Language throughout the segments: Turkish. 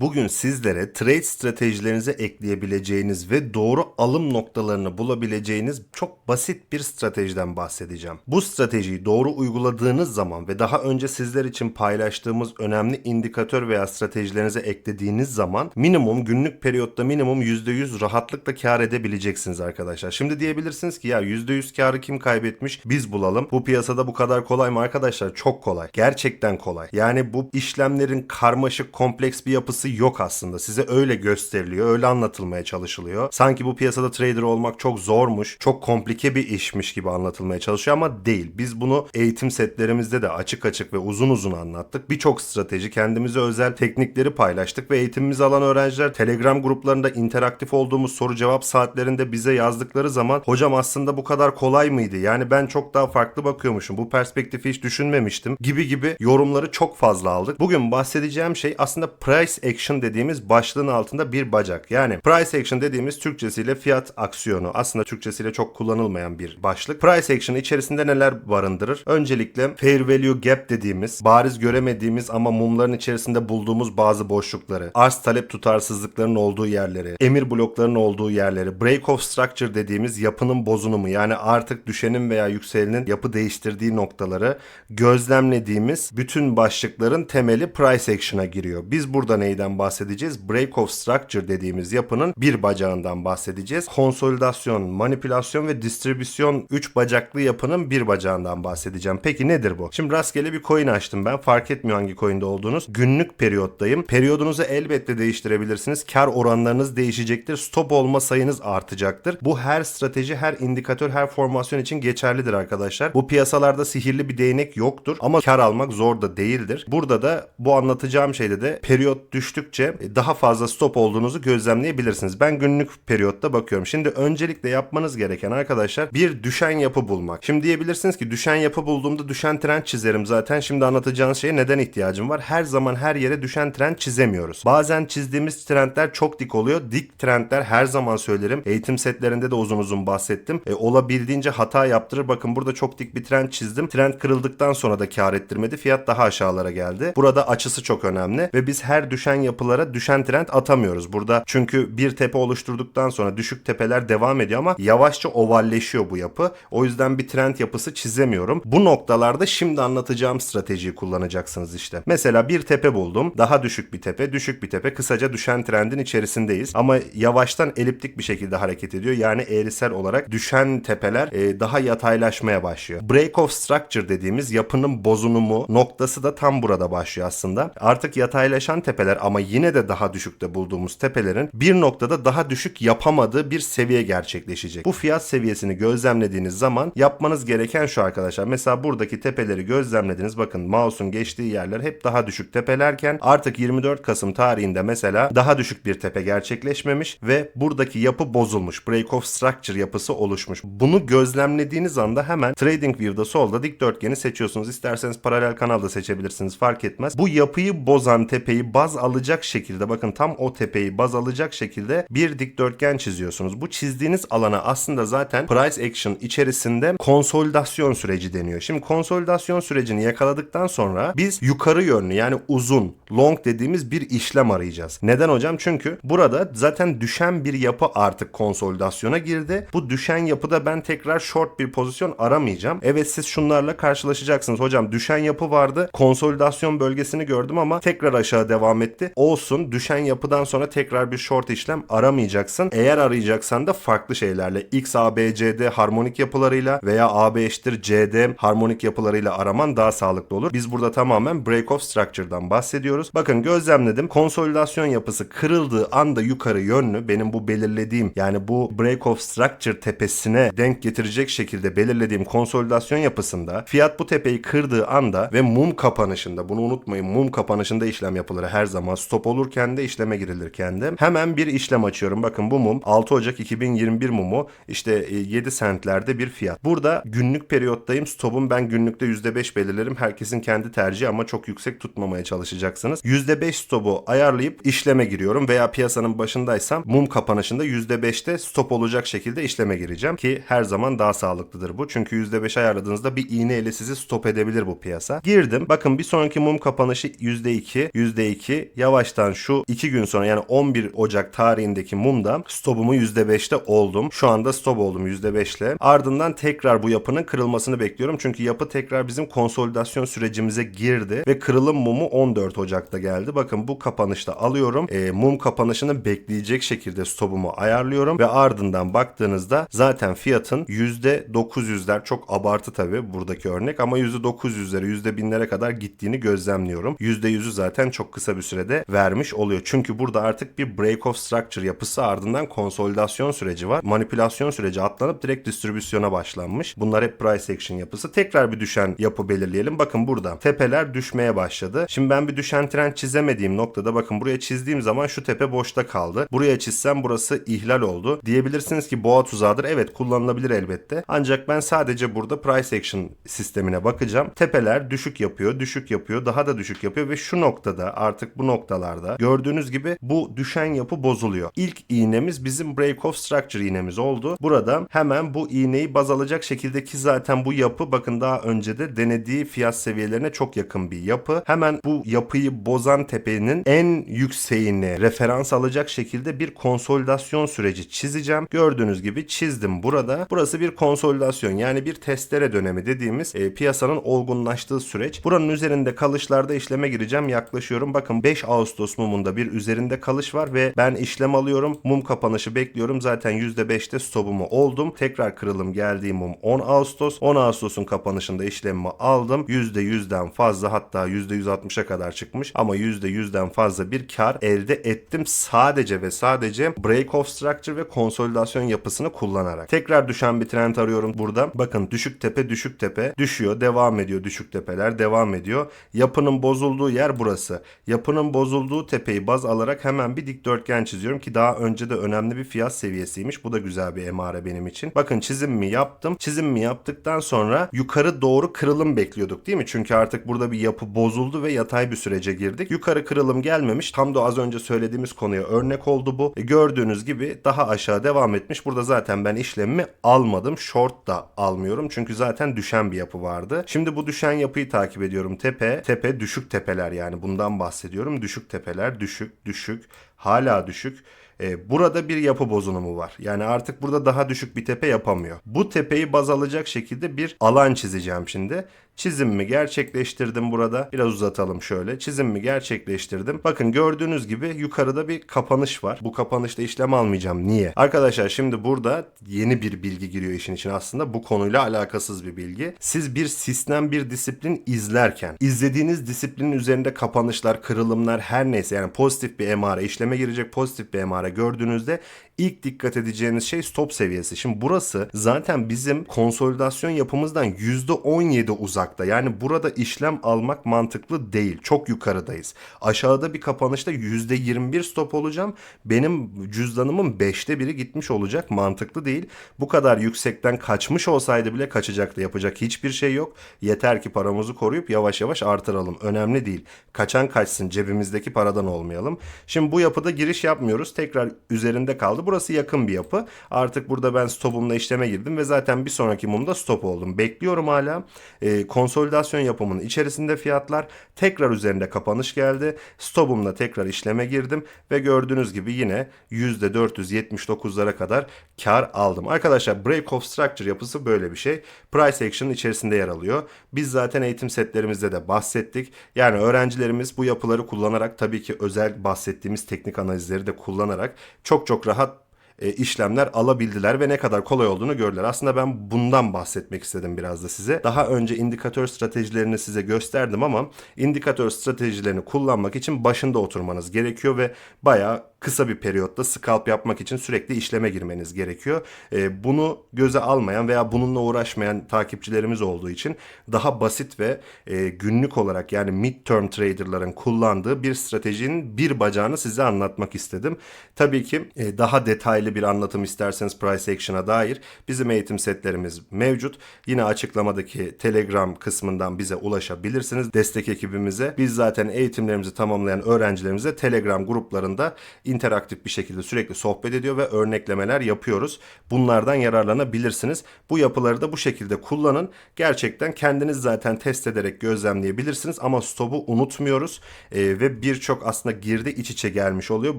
Bugün sizlere trade stratejilerinize ekleyebileceğiniz ve doğru alım noktalarını bulabileceğiniz çok basit bir stratejiden bahsedeceğim. Bu stratejiyi doğru uyguladığınız zaman ve daha önce sizler için paylaştığımız önemli indikatör veya stratejilerinize eklediğiniz zaman minimum günlük periyotta minimum %100 rahatlıkla kar edebileceksiniz arkadaşlar. Şimdi diyebilirsiniz ki ya %100 karı kim kaybetmiş biz bulalım. Bu piyasada bu kadar kolay mı arkadaşlar? Çok kolay. Gerçekten kolay. Yani bu işlemlerin karmaşık kompleks bir yapısı yok aslında. Size öyle gösteriliyor, öyle anlatılmaya çalışılıyor. Sanki bu piyasada trader olmak çok zormuş, çok komplike bir işmiş gibi anlatılmaya çalışıyor ama değil. Biz bunu eğitim setlerimizde de açık açık ve uzun uzun anlattık. Birçok strateji, kendimize özel teknikleri paylaştık ve eğitimimizi alan öğrenciler Telegram gruplarında interaktif olduğumuz soru cevap saatlerinde bize yazdıkları zaman hocam aslında bu kadar kolay mıydı? Yani ben çok daha farklı bakıyormuşum. Bu perspektifi hiç düşünmemiştim gibi gibi yorumları çok fazla aldık. Bugün bahsedeceğim şey aslında price action dediğimiz başlığın altında bir bacak. Yani price action dediğimiz Türkçesiyle fiyat aksiyonu. Aslında Türkçesiyle çok kullanılmayan bir başlık. Price action içerisinde neler barındırır? Öncelikle fair value gap dediğimiz bariz göremediğimiz ama mumların içerisinde bulduğumuz bazı boşlukları, arz talep tutarsızlıklarının olduğu yerleri, emir bloklarının olduğu yerleri, break of structure dediğimiz yapının bozunumu yani artık düşenin veya yükselenin yapı değiştirdiği noktaları gözlemlediğimiz bütün başlıkların temeli price action'a giriyor. Biz burada neyden bahsedeceğiz? Break of structure dediğimiz yapının bir bacağından bahsedeceğiz. Konsolidasyon, manipülasyon ve distribüsyon 3 bacaklı yapının bir bacağından bahsedeceğim. Peki nedir bu? Şimdi rastgele bir coin açtım ben. Fark etmiyor hangi coin'de olduğunuz. Günlük periyottayım. Periyodunuzu elbette değiştirebilirsiniz. Kar oranlarınız değişecektir. Stop olma sayınız artacaktır. Bu her strateji, her indikatör, her formasyon için geçerlidir arkadaşlar. Bu piyasalarda sihirli bir değnek yoktur ama kar almak zor da değildir. Burada da bu anlatacağım şeyde de periyot düştükçe daha fazla stop olduğunuzu gözlemleyebilirsiniz. Ben günlük periyotta bakıyorum. Şimdi öncelikle yapmanız gereken arkadaşlar bir düşen yapı bulmak. Şimdi diyebilirsiniz ki düşen yapı bulduğumda düşen trend çizerim zaten. Şimdi anlatacağınız şeye neden ihtiyacım var? Her zaman her yere düşen trend çizemiyoruz. Bazen çizdiğimiz trendler çok dik oluyor. Dik trendler her zaman söylerim. Eğitim setlerinde de uzun uzun bahsettim. E, olabildiğince hata yaptırır. Bakın burada çok dik bir trend çizdim. Trend kırıldıktan sonra da kar ettirmedi. Fiyat daha aşağılara geldi. Burada açısı çok önemli ve biz her düşen yapılara düşen trend atamıyoruz. Burada çünkü bir tepe oluşturduktan sonra düşük tepeler devam ediyor ama yavaşça ovalleşiyor bu yapı. O yüzden bir trend yapısı çizemiyorum. Bu noktalarda şimdi anlatacağım stratejiyi kullanacaksınız işte. Mesela bir tepe buldum. Daha düşük bir tepe, düşük bir tepe. Kısaca düşen trendin içerisindeyiz. Ama yavaştan eliptik bir şekilde hareket ediyor. Yani eğrisel olarak düşen tepeler e, daha yataylaşmaya başlıyor. Break of structure dediğimiz yapının bozunumu noktası da tam burada başlıyor aslında. Artık yataylaşan tepeler ama yine de daha düşükte bulduğumuz tepelerin bir noktada daha düşük yapamadığı bir seviye gerçekleşecek. Bu fiyat seviyesini gözlemlediğiniz zaman yapmanız gereken şu arkadaşlar. Mesela buradaki tepeleri gözlemlediniz. Bakın mouse'un geçtiği yerler hep daha düşük tepelerken artık 24 Kasım tarihinde mesela daha düşük bir tepe gerçekleşmemiş ve buradaki yapı bozulmuş. Break of structure yapısı oluşmuş. Bunu gözlemlediğiniz anda hemen TradingView'da solda dikdörtgeni seçiyorsunuz. İsterseniz paralel kanalda seçebilirsiniz fark etmez. Bu yapıyı bozan tepeyi baz alacak şekilde bakın tam o tepeyi baz alacak şekilde bir dikdörtgen çiziyorsunuz. Bu çizdiğiniz alana aslında zaten price action içerisinde konsolidasyon süreci deniyor. Şimdi konsolidasyon sürecini yakaladıktan sonra biz yukarı yönlü yani uzun long dediğimiz bir işlem arayacağız. Neden hocam? Çünkü burada zaten düşen bir yapı artık konsolidasyona girdi. Bu düşen yapıda ben tekrar short bir pozisyon aramayacağım. Evet siz şunlarla karşılaşacaksınız. Hocam düşen yapı vardı. Konsolidasyon bölgesini gördüm ama tekrar aşağı devam etti. Olsun düşen yapıdan sonra tekrar bir short işlem aramayacaksın. Eğer arayacaksan da farklı şeylerle X, A, B, C, D harmonik yapılarıyla veya A, B eşittir C, D harmonik yapılarıyla araman daha sağlıklı olur. Biz burada tamamen break of structure'dan bahsediyoruz. Bakın gözlemledim. Konsolidasyon yapısı kırıldığı anda yukarı yönlü benim bu belirlediğim yani bu break of structure tepesine denk getirecek şekilde belirlediğim konsolidasyon yapısında fiyat bu tepeyi kırdığı anda ve mum kapanışında bunu unutmayın mum kapanışında işlem yapılır her zaman stop olurken de işleme girilirken de hemen bir işlem açıyorum. Bakın bu mum 6 Ocak 2021 mumu işte 7 sentlerde bir fiyat. Burada günlük periyottayım. Stop'um ben günlükte %5 belirlerim. Herkesin kendi tercihi ama çok yüksek tutmamaya çalışacaksınız. %5 stop'u ayarlayıp işleme giriyorum veya piyasanın başındaysam mum kapanışında %5'te stop olacak şekilde işleme gireceğim ki her zaman daha sağlıklıdır bu. Çünkü %5 ayarladığınızda bir iğne ile sizi stop edebilir bu piyasa. Girdim. Bakın bir sonraki mum kapanışı %2, %2 yavaş yavaştan şu 2 gün sonra yani 11 Ocak tarihindeki mumda stopumu %5'te oldum. Şu anda stop oldum %5'le. Ardından tekrar bu yapının kırılmasını bekliyorum. Çünkü yapı tekrar bizim konsolidasyon sürecimize girdi ve kırılım mumu 14 Ocak'ta geldi. Bakın bu kapanışta alıyorum. E, mum kapanışını bekleyecek şekilde stopumu ayarlıyorum ve ardından baktığınızda zaten fiyatın %900'ler çok abartı tabii buradaki örnek ama %900'lere %1000'lere kadar gittiğini gözlemliyorum. %100'ü zaten çok kısa bir sürede vermiş oluyor. Çünkü burada artık bir break of structure yapısı ardından konsolidasyon süreci var. Manipülasyon süreci atlanıp direkt distribüsyona başlanmış. Bunlar hep price action yapısı. Tekrar bir düşen yapı belirleyelim. Bakın burada tepeler düşmeye başladı. Şimdi ben bir düşen trend çizemediğim noktada bakın buraya çizdiğim zaman şu tepe boşta kaldı. Buraya çizsem burası ihlal oldu. Diyebilirsiniz ki boğa tuzağıdır. Evet kullanılabilir elbette. Ancak ben sadece burada price action sistemine bakacağım. Tepeler düşük yapıyor, düşük yapıyor, daha da düşük yapıyor ve şu noktada artık bu noktalarda gördüğünüz gibi bu düşen yapı bozuluyor. İlk iğnemiz bizim break of structure iğnemiz oldu. Burada hemen bu iğneyi baz alacak şekilde ki zaten bu yapı bakın daha önce de denediği fiyat seviyelerine çok yakın bir yapı. Hemen bu yapıyı bozan tepenin en yükseğini referans alacak şekilde bir konsolidasyon süreci çizeceğim. Gördüğünüz gibi çizdim burada. Burası bir konsolidasyon yani bir testere dönemi dediğimiz e, piyasanın olgunlaştığı süreç. Buranın üzerinde kalışlarda işleme gireceğim. Yaklaşıyorum. Bakın 5 Ağustos mumunda bir üzerinde kalış var ve ben işlem alıyorum. Mum kapanışı bekliyorum. Zaten %5'te stopumu oldum. Tekrar kırılım geldiği mum 10 Ağustos. 10 Ağustos'un kapanışında işlemimi aldım. %100'den fazla hatta %160'a kadar çıkmış ama %100'den fazla bir kar elde ettim. Sadece ve sadece break of structure ve konsolidasyon yapısını kullanarak. Tekrar düşen bir trend arıyorum burada. Bakın düşük tepe düşük tepe düşüyor. Devam ediyor düşük tepeler devam ediyor. Yapının bozulduğu yer burası. Yapının bozulduğu tepeyi baz alarak hemen bir dikdörtgen çiziyorum ki daha önce de önemli bir fiyat seviyesiymiş. Bu da güzel bir emare benim için. Bakın çizimimi yaptım. Çizimimi yaptıktan sonra yukarı doğru kırılım bekliyorduk değil mi? Çünkü artık burada bir yapı bozuldu ve yatay bir sürece girdik. Yukarı kırılım gelmemiş. Tam da az önce söylediğimiz konuya örnek oldu bu. E, gördüğünüz gibi daha aşağı devam etmiş. Burada zaten ben işlemimi almadım. Short da almıyorum. Çünkü zaten düşen bir yapı vardı. Şimdi bu düşen yapıyı takip ediyorum. Tepe, tepe düşük tepeler yani bundan bahsediyorum. Düşük tepeler, düşük, düşük, hala düşük. E, burada bir yapı bozulumu var. Yani artık burada daha düşük bir tepe yapamıyor. Bu tepeyi baz alacak şekilde bir alan çizeceğim şimdi. Çizimimi gerçekleştirdim burada. Biraz uzatalım şöyle. Çizimimi gerçekleştirdim. Bakın gördüğünüz gibi yukarıda bir kapanış var. Bu kapanışta işlem almayacağım. Niye? Arkadaşlar şimdi burada yeni bir bilgi giriyor işin içine aslında. Bu konuyla alakasız bir bilgi. Siz bir sistem, bir disiplin izlerken izlediğiniz disiplinin üzerinde kapanışlar, kırılımlar her neyse yani pozitif bir emare, işleme girecek pozitif bir emare gördüğünüzde ilk dikkat edeceğiniz şey stop seviyesi. Şimdi burası zaten bizim konsolidasyon yapımızdan %17 uzakta. Yani burada işlem almak mantıklı değil. Çok yukarıdayız. Aşağıda bir kapanışta %21 stop olacağım. Benim cüzdanımın 5'te biri gitmiş olacak. Mantıklı değil. Bu kadar yüksekten kaçmış olsaydı bile kaçacaktı. Yapacak hiçbir şey yok. Yeter ki paramızı koruyup yavaş yavaş artıralım. Önemli değil. Kaçan kaçsın. Cebimizdeki paradan olmayalım. Şimdi bu yapıda giriş yapmıyoruz. Tekrar üzerinde kaldı. Burası yakın bir yapı. Artık burada ben stopumla işleme girdim ve zaten bir sonraki mumda stop oldum. Bekliyorum hala. Ee, konsolidasyon yapımının içerisinde fiyatlar tekrar üzerinde kapanış geldi. Stopumla tekrar işleme girdim ve gördüğünüz gibi yine %479'lara kadar kar aldım. Arkadaşlar break of structure yapısı böyle bir şey. Price action içerisinde yer alıyor. Biz zaten eğitim setlerimizde de bahsettik. Yani öğrencilerimiz bu yapıları kullanarak tabii ki özel bahsettiğimiz teknik analizleri de kullanarak çok çok rahat e, işlemler alabildiler ve ne kadar kolay olduğunu gördüler. Aslında ben bundan bahsetmek istedim biraz da size. Daha önce indikatör stratejilerini size gösterdim ama indikatör stratejilerini kullanmak için başında oturmanız gerekiyor ve bayağı kısa bir periyotta scalp yapmak için sürekli işleme girmeniz gerekiyor. E, bunu göze almayan veya bununla uğraşmayan takipçilerimiz olduğu için daha basit ve e, günlük olarak yani mid-term traderların kullandığı bir stratejinin bir bacağını size anlatmak istedim. Tabii ki e, daha detaylı bir anlatım isterseniz price action'a dair bizim eğitim setlerimiz mevcut. Yine açıklamadaki Telegram kısmından bize ulaşabilirsiniz. Destek ekibimize. Biz zaten eğitimlerimizi tamamlayan öğrencilerimize Telegram gruplarında interaktif bir şekilde sürekli sohbet ediyor ve örneklemeler yapıyoruz. Bunlardan yararlanabilirsiniz. Bu yapıları da bu şekilde kullanın. Gerçekten kendiniz zaten test ederek gözlemleyebilirsiniz ama stop'u unutmuyoruz Ee, ve birçok aslında girdi iç içe gelmiş oluyor.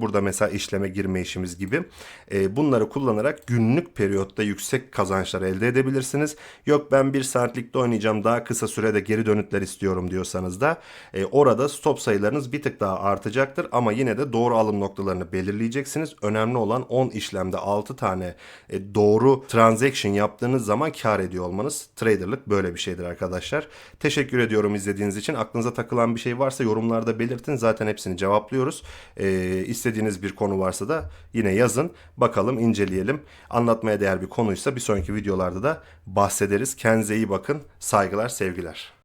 Burada mesela işleme girme işimiz gibi. Ee, bunları kullanarak günlük periyotta yüksek kazançlar elde edebilirsiniz. Yok ben bir saatlikte oynayacağım daha kısa sürede geri dönütler istiyorum diyorsanız da e, orada stop sayılarınız bir tık daha artacaktır ama yine de doğru alım noktalarını belirleyeceksiniz. Önemli olan 10 işlemde 6 tane e, doğru transaction yaptığınız zaman kar ediyor olmanız. Traderlık böyle bir şeydir arkadaşlar. Teşekkür ediyorum izlediğiniz için. Aklınıza takılan bir şey varsa yorumlarda belirtin. Zaten hepsini cevaplıyoruz. E, istediğiniz bir konu varsa da yine yazın. Bakalım inceleyelim. Anlatmaya değer bir konuysa bir sonraki videolarda da bahsederiz. Kendinize iyi bakın. Saygılar, sevgiler.